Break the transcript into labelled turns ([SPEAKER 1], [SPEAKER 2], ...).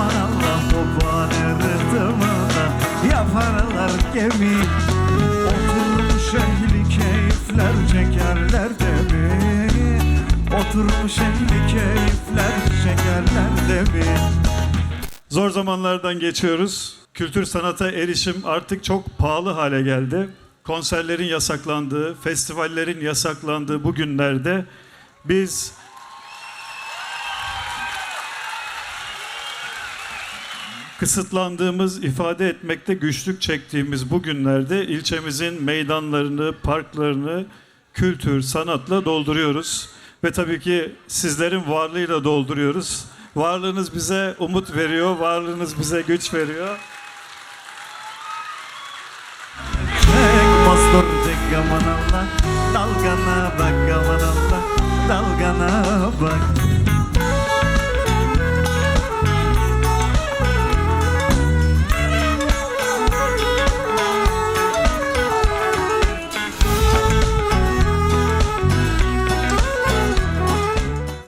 [SPEAKER 1] aman Allah Babanı rıhtımında yaparlar gemi Oturmuş ehli keyifler çekerler demi Oturmuş ehli keyifler çekerler demi
[SPEAKER 2] Zor zamanlardan geçiyoruz. Kültür sanata erişim artık çok pahalı hale geldi. Konserlerin yasaklandığı, festivallerin yasaklandığı bu günlerde biz kısıtlandığımız, ifade etmekte güçlük çektiğimiz bu günlerde ilçemizin meydanlarını, parklarını kültür, sanatla dolduruyoruz. Ve tabii ki sizlerin varlığıyla dolduruyoruz. Varlığınız bize umut veriyor, varlığınız bize güç veriyor.
[SPEAKER 1] Çek aman Allah Dalgana bak aman Allah Dalgana bak